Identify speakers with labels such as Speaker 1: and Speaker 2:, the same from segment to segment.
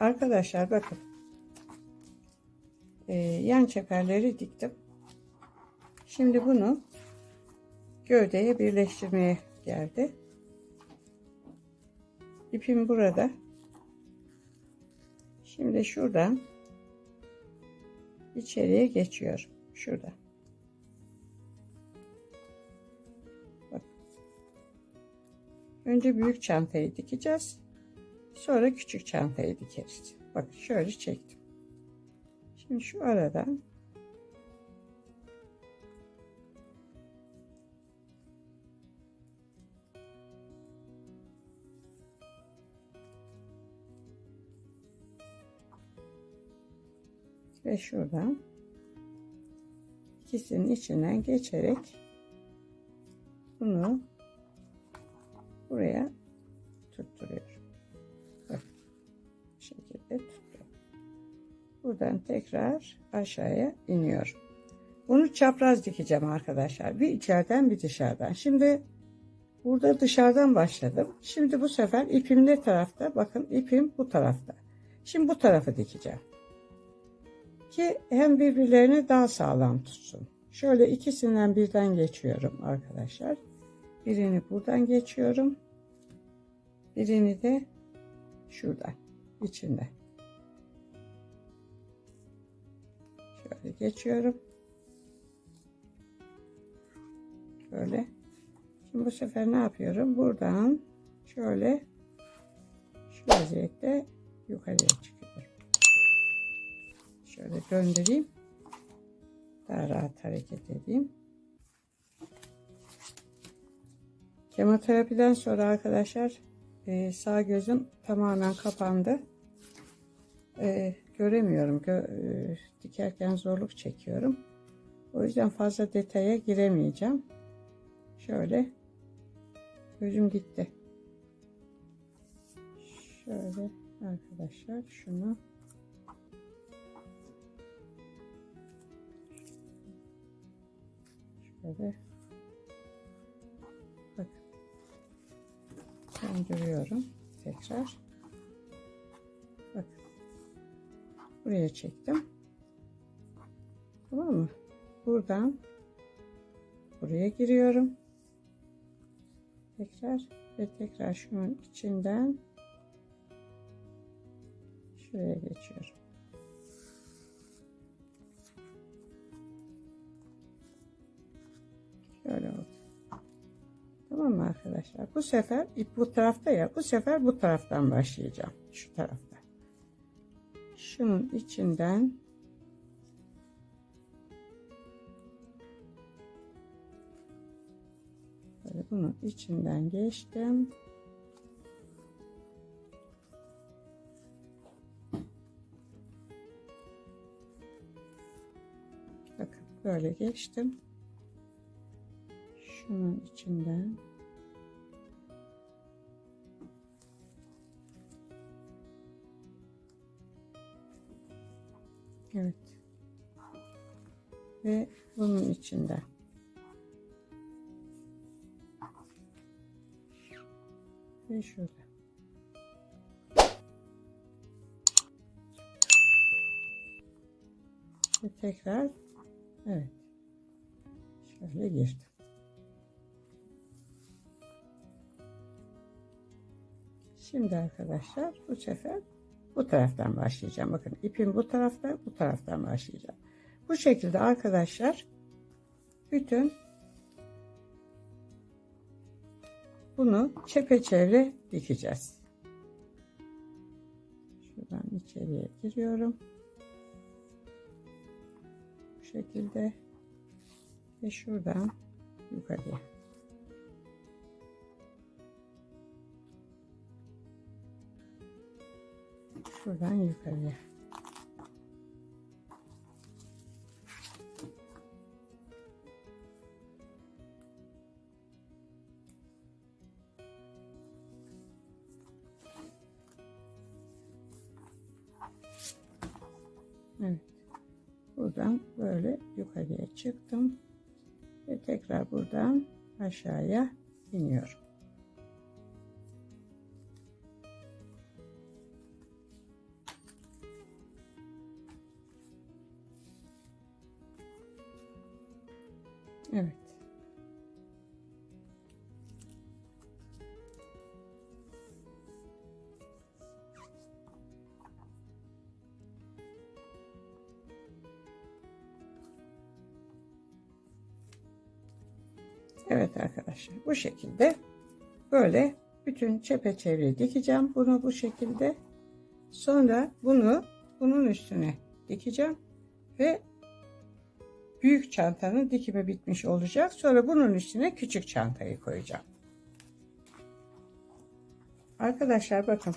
Speaker 1: Arkadaşlar bakın. Ee, yan çeperleri diktim. Şimdi bunu gövdeye birleştirmeye geldi. İpim burada. Şimdi şuradan içeriye geçiyorum. Şurada. Bak. Önce büyük çantayı dikeceğiz. Sonra küçük çantayı dikeriz. Bak şöyle çektim. Şimdi şu aradan ve şuradan ikisinin içinden geçerek bunu Buradan tekrar aşağıya iniyorum. Bunu çapraz dikeceğim arkadaşlar. Bir içeriden bir dışarıdan. Şimdi burada dışarıdan başladım. Şimdi bu sefer ipim ne tarafta? Bakın ipim bu tarafta. Şimdi bu tarafı dikeceğim ki hem birbirlerini daha sağlam tutsun. Şöyle ikisinden birden geçiyorum arkadaşlar. Birini buradan geçiyorum. Birini de şuradan içinde. Şöyle geçiyorum. Böyle. Şimdi bu sefer ne yapıyorum? Buradan şöyle şu vaziyette yukarıya çıkıyorum. Şöyle döndüreyim. Daha rahat hareket edeyim. Kemoterapiden sonra arkadaşlar e, sağ gözüm tamamen kapandı. E, göremiyorum. Gö e, dikerken zorluk çekiyorum. O yüzden fazla detaya giremeyeceğim. Şöyle gözüm gitti. Şöyle arkadaşlar şunu Şöyle. Bak. Döndürüyorum. Tekrar. Buraya çektim. Tamam mı? Buradan buraya giriyorum. Tekrar ve tekrar şunun içinden şuraya geçiyorum. Şöyle oldu. Tamam mı arkadaşlar? Bu sefer ip bu tarafta ya. Bu sefer bu taraftan başlayacağım. Şu tarafta. Şunun içinden böyle bunun içinden geçtim. Bakın böyle geçtim şunun içinden Evet. Ve bunun içinden. Ve şurada. Ve tekrar evet. Şöyle girdim. Şimdi arkadaşlar bu sefer bu taraftan başlayacağım. Bakın ipim bu tarafta, bu taraftan başlayacağım. Bu şekilde arkadaşlar bütün bunu çepeçevre dikeceğiz. Şuradan içeriye giriyorum. Bu şekilde ve şuradan yukarıya. Şuradan yukarıya. Evet. Buradan böyle yukarıya çıktım. Ve tekrar buradan aşağıya iniyorum. Evet. Evet arkadaşlar bu şekilde böyle bütün çepeçevre dikeceğim bunu bu şekilde. Sonra bunu bunun üstüne dikeceğim ve büyük çantanın dikimi bitmiş olacak. Sonra bunun üstüne küçük çantayı koyacağım. Arkadaşlar bakın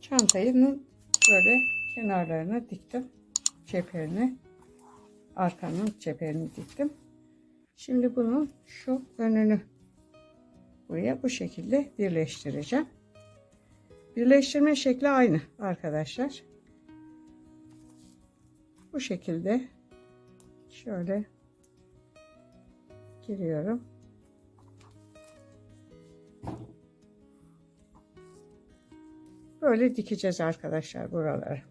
Speaker 1: çantayının böyle kenarlarına diktim. Çeperini arkanın çeperini diktim. Şimdi bunun şu önünü buraya bu şekilde birleştireceğim. Birleştirme şekli aynı arkadaşlar. Bu şekilde şöyle giriyorum. Böyle dikeceğiz arkadaşlar buraları.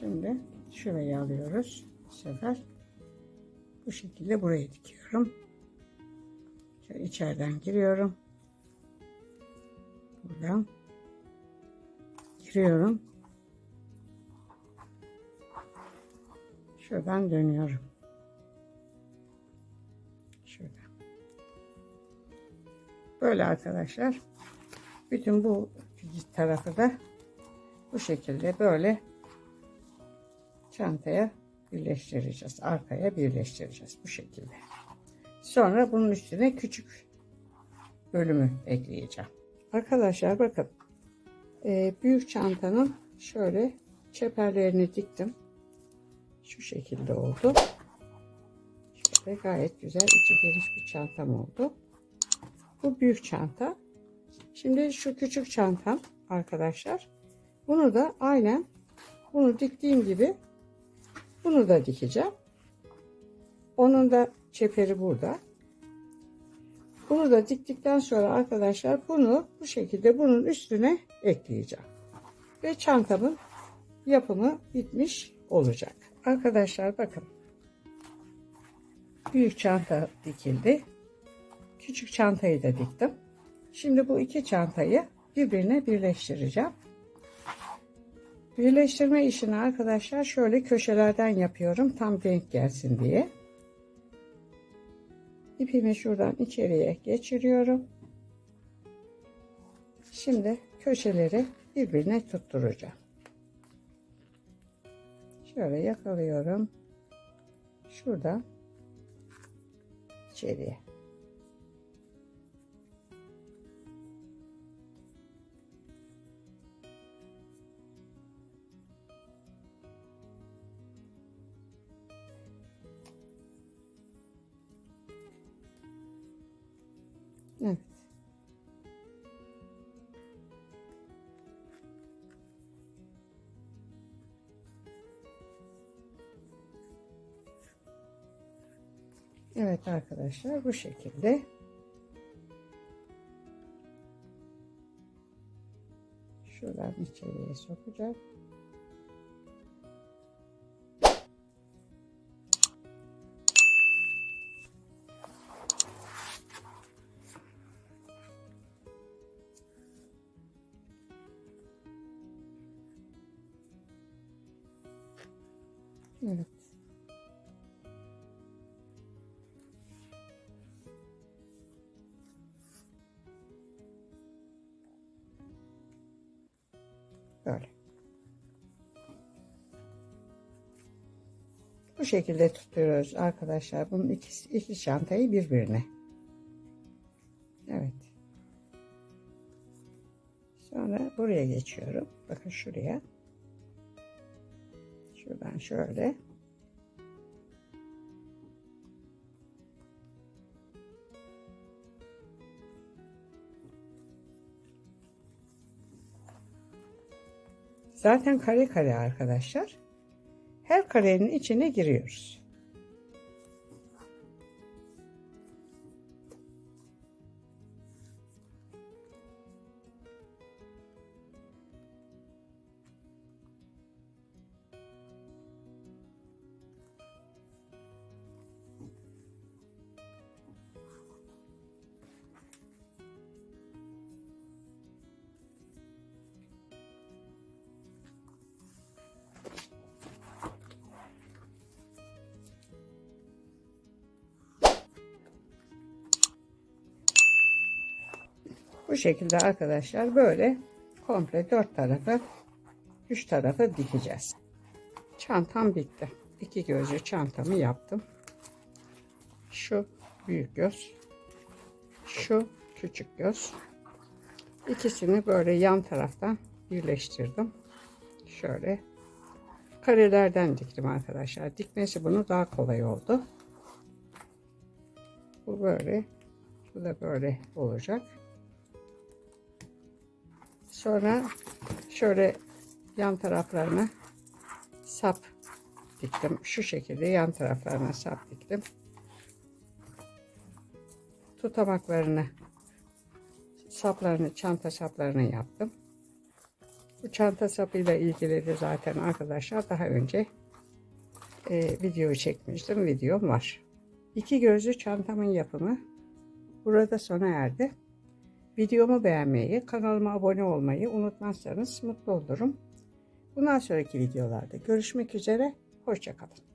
Speaker 1: Şimdi şurayı alıyoruz. Bu sefer bu şekilde buraya dikiyorum. Şöyle içeriden giriyorum. Buradan giriyorum. Şuradan dönüyorum. Şuradan. Böyle arkadaşlar. Bütün bu tarafı da bu şekilde böyle çantaya birleştireceğiz. Arkaya birleştireceğiz bu şekilde. Sonra bunun üstüne küçük bölümü ekleyeceğim. Arkadaşlar bakın. e, büyük çantanın şöyle çeperlerini diktim. Şu şekilde oldu. Şöyle gayet güzel içi geniş bir çantam oldu. Bu büyük çanta. Şimdi şu küçük çantam arkadaşlar. Bunu da aynen bunu diktiğim gibi bunu da dikeceğim. Onun da çeperi burada. Bunu da diktikten sonra arkadaşlar bunu bu şekilde bunun üstüne ekleyeceğim. Ve çantamın yapımı bitmiş olacak. Arkadaşlar bakın. Büyük çanta dikildi. Küçük çantayı da diktim. Şimdi bu iki çantayı birbirine birleştireceğim. Birleştirme işini arkadaşlar şöyle köşelerden yapıyorum tam denk gelsin diye. İpimi şuradan içeriye geçiriyorum. Şimdi köşeleri birbirine tutturacağım. Şöyle yakalıyorum. Şuradan içeriye. Evet arkadaşlar bu şekilde şuradan içeriye sokacağım. Evet. Bu şekilde tutuyoruz arkadaşlar. Bunun iki, iki çantayı birbirine. Evet. Sonra buraya geçiyorum. Bakın şuraya. Şuradan şöyle. Zaten kare kare arkadaşlar. Her karenin içine giriyoruz. Bu şekilde arkadaşlar böyle komple dört tarafı üç tarafı dikeceğiz. Çantam bitti. İki gözlü çantamı yaptım. Şu büyük göz. Şu küçük göz. İkisini böyle yan taraftan birleştirdim. Şöyle karelerden diktim arkadaşlar. Dikmesi bunu daha kolay oldu. Bu böyle. Bu da böyle olacak. Sonra şöyle yan taraflarına sap diktim. Şu şekilde yan taraflarına sap diktim. Tutamaklarını saplarını, çanta saplarını yaptım. Bu çanta sapıyla ilgili de zaten arkadaşlar daha önce e, video çekmiştim. Videom var. İki gözlü çantamın yapımı burada sona erdi. Videomu beğenmeyi, kanalıma abone olmayı unutmazsanız mutlu olurum. Bundan sonraki videolarda görüşmek üzere. Hoşçakalın.